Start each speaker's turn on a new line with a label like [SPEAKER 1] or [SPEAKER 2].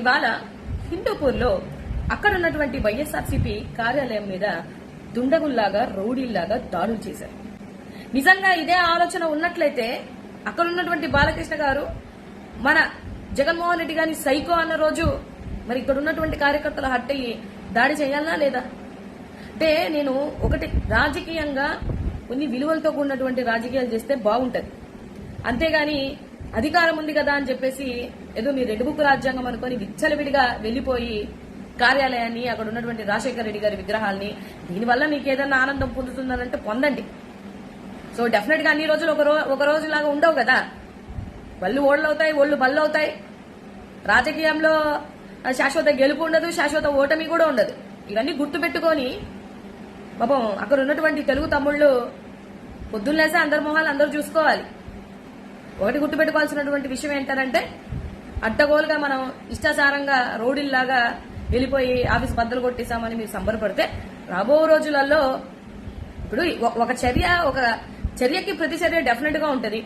[SPEAKER 1] ఇవాళ హిందూపూర్లో అక్కడ ఉన్నటువంటి వైఎస్ఆర్సీపీ కార్యాలయం మీద దుండగుల్లాగా రౌడీల్లాగా దాడులు చేశారు. నిజంగా ఇదే ఆలోచన ఉన్నట్లయితే అక్కడ ఉన్నటువంటి బాలకృష్ణ గారు మన జగన్మోహన్ రెడ్డి గారిని సైకో అన్న రోజు మరి ఇక్కడ ఉన్నటువంటి కార్యకర్తలు హట్ అయ్యి దాడి చేయాలనా లేదా? అంటే నేను ఒకటి రాజకీయంగా కొన్ని విలువలతో కూడినటువంటి రాజకీయాలు చేస్తే బాగుంటది. అంతేగాని అధికారం ఉంది కదా అని చెప్పేసి ఏదో మీ రెడ్ బుక్ రాజ్యాంగం అనుకొని విచ్చలవిడిగా వెళ్ళిపోయి కార్యాలయాన్ని అక్కడ ఉన్నటువంటి రాజశేఖర రెడ్డి గారి విగ్రహాల్ని దీనివల్ల మీకు ఏదైనా ఆనందం పొందుతుందనంటే పొందండి. సో డెఫినెట్గా అన్ని రోజులు ఒక రోజు ఒక రోజులాగా ఉండవు కదా. బళ్ళు ఓళ్ళు అవుతాయి ఒళ్ళు బళ్ళు అవుతాయి రాజకీయంలో శాశ్వత గెలుపు ఉండదు శాశ్వత ఓటమి కూడా ఉండదు. ఇవన్నీ గుర్తుపెట్టుకొని పాపం అక్కడ ఉన్నటువంటి తెలుగు తమ్ముళ్ళు పొద్దున్నేసే అందరి మొహాలు అందరూ చూసుకోవాలి. ఒకటి గుర్తుపెట్టుకోవాల్సినటువంటి విషయం ఏంటంటే అడ్డగోలుగా మనం ఇష్టాసారంగా రోడ్డుల్లాగా వెళ్ళిపోయి ఆఫీస్ బద్దలు కొట్టేశామని మీరు సంబరపడితే రాబో రోజులలో ఇప్పుడు ఒక చర్య ఒక చర్యకి ప్రతి చర్య డెఫినెట్గా ఉంటుంది.